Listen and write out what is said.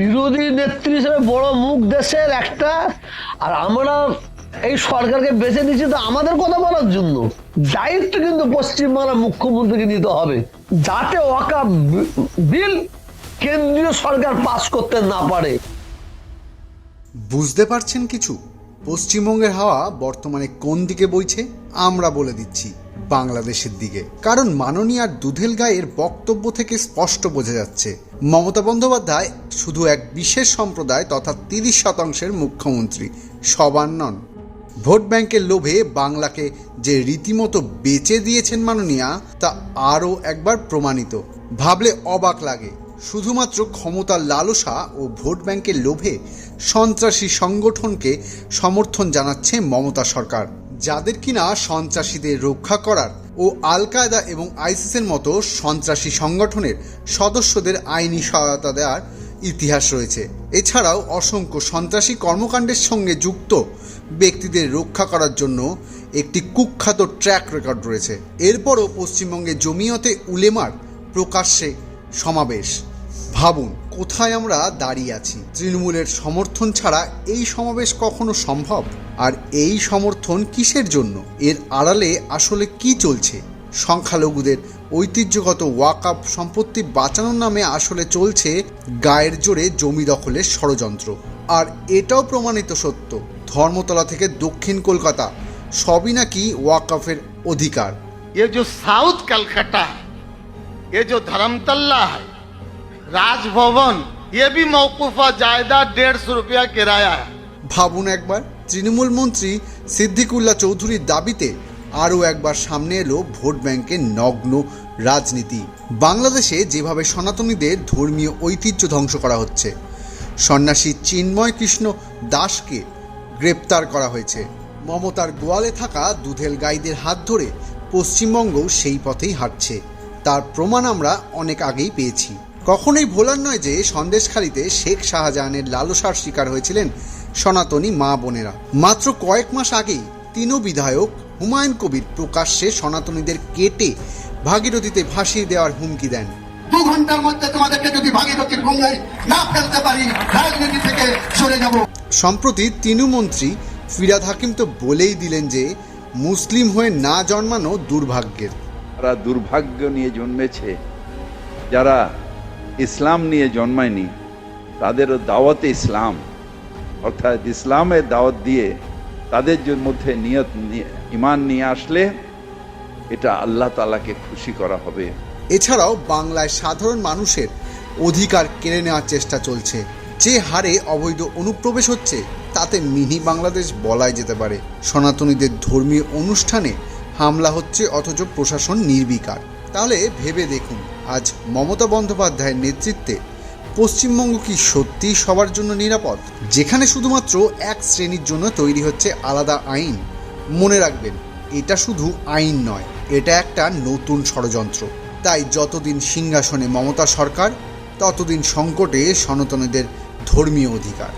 বিরোধী নেত্রী হিসেবে বড় মুখ দেশের একটা, আর আমরা এই সরকারকে বেছে নিচ্ছি তো আমাদের কথা বলার জন্য। দায়িত্ব কিন্তু পশ্চিমবাংলার মুখ্যমন্ত্রীকে নিতে হবে, যাতে ওয়াকা বিল কেন্দ্রীয় সরকার পাস করতে না পারে। বুঝতে পারছেন কিছু? পশ্চিমবঙ্গের হাওয়া বর্তমানে কোন দিকে বইছে, আমরা বলে দিচ্ছি। বাংলাদেশের দিকে। কারণ মাননীয়ার দুধেল গায়ের বক্তব্য থেকে স্পষ্ট বোঝা যাচ্ছে। মমতা বন্দ্যোপাধ্যায় শুধু এক বিশেষ সম্প্রদায় তথা তিরিশ শতাংশের মুখ্যমন্ত্রী, সবার নন। ভোট ব্যাংকের লোভে বাংলাকে যে রীতিমতো বেচে দিয়েছেন মাননীয়া, তা আরও একবার প্রমাণিত। ভাবলে অবাক লাগে, শুধুমাত্র ক্ষমতার লালসা ও ভোট ব্যাংকের লোভে সন্ত্রাসী সংগঠনকে সমর্থন জানাচ্ছে মমতা সরকার। যাদের কিনা সন্ত্রাসীদের রক্ষা করার ও আল কায়দা এবং আইসিসের মতো সন্ত্রাসী সংগঠনের সদস্যদের আইনি সহায়তা দেওয়ার ইতিহাস রয়েছে। এছাড়াও অসংখ্য সন্ত্রাসী কর্মকাণ্ডের সঙ্গে যুক্ত ব্যক্তিদের রক্ষা করার জন্য একটি কুখ্যাত ট্র্যাক রেকর্ড রয়েছে। এরপরও পশ্চিমবঙ্গে জমিয়তে উলেমার প্রকাশ্যে সমাবেশ। ভাবুন কোথায় আমরা দাঁড়িয়ে আছি তৃণমূলের সমর্থন ছাড়া এই সমাবেশ কখনো সম্ভব আর এই সমর্থন কিসের জন্য এর আড়ালে আসলে কি চলছে সংখ্যালঘুদের ঐতিহ্যগত ওয়াকআপ সম্পত্তি বাঁচানোর নামে আসলে চলছে গায়ের জোরে জমি দখলের ষড়যন্ত্র আর এটাও প্রমাণিত সত্য ধর্মতলা থেকে দক্ষিণ কলকাতা সবই নাকি ওয়াকআফের অধিকার ये जो साउथ कलकत्ता है ये जो धर्मतल्ला है राजभवन ये भी मौकूफा जायदाद डेढ़ सौ रुपया किराया है ভাবুন একবার তৃণমূল মন্ত্রী সিদ্দিকুল্লাহ চৌধুরীর দাবিতে আরও একবার সামনে এলো ভোট ব্যাংকের নগ্ন রাজনীতি বাংলাদেশে যেভাবে সনাতনীদের ধর্মীয় ঐতিহ্য ধ্বংস করা হচ্ছে সন্ন্যাসী চিন্ময় কৃষ্ণ দাসকে গ্রেপ্তার করা হয়েছে মমতার গোয়ালে থাকা দুধেল গাইদের হাত ধরে পশ্চিমবঙ্গও সেই পথেই হাঁটছে তার প্রমাণ আমরা অনেক আগেই পেয়েছি কখনোই ভোলার নয় যে সন্দেশখালিতে শেখ শাহজাহানের লালসার শিকার হয়েছিলেন সনাতনী মা বোনেরা। মাত্র কয়েক মাস আগেই তিনও বিধায়ক হুমায়ুন কবির প্রকাশ্যে সনাতনীদের কেটে ভাগীরথীতে ভাসিয়ে দেওয়ার হুমকি দেন। দু ঘণ্টার মধ্যে তোমাদেরকে যদি ভাগীরথীর গঙ্গায় না ফেলতে পারি রাজনীতি থেকে সরে যাব। সম্প্রতি তৃণমন্ত্রী ফিরাদ হাকিম তো বলেই দিলেন যে মুসলিম হয়ে না জন্মানো দুর্ভাগ্যের। যারা দুর্ভাগ্য নিয়ে জন্মেছে যারা ইসলাম নিয়ে জন্মায়নি, তাদেরও দাওয়াতে ইসলাম। অর্থাৎ ইসলামের দাওয়াত দিয়ে তাদের মধ্যে নিয়ত নিয়ে- ইমান নিয়ে আসলে এটা আল্লাহ তালাকে খুশি করা হবে। এছাড়াও বাংলায় সাধারণ মানুষের অধিকার কেড়ে নেওয়ার চেষ্টা চলছে। যে হারে অবৈধ অনুপ্রবেশ হচ্ছে, তাতে মিনি বাংলাদেশ বলাই যেতে পারে। সনাতনীদের ধর্মীয় অনুষ্ঠানে হামলা হচ্ছে, অথচ প্রশাসন নির্বিকার। তাহলে ভেবে দেখুন, আজ মমতা বন্দ্যোপাধ্যায়ের নেতৃত্বে পশ্চিমবঙ্গ কি সত্যি সবার জন্য নিরাপদ? যেখানে শুধুমাত্র এক শ্রেণির জন্য তৈরি হচ্ছে আলাদা আইন, মনে রাখবেন, এটা শুধু আইন নয়, এটা একটা নতুন ষড়যন্ত্র। তাই যতদিন সিংহাসনে মমতা সরকার, ততদিন সংকটে সনাতনীদের ধর্মীয় অধিকার।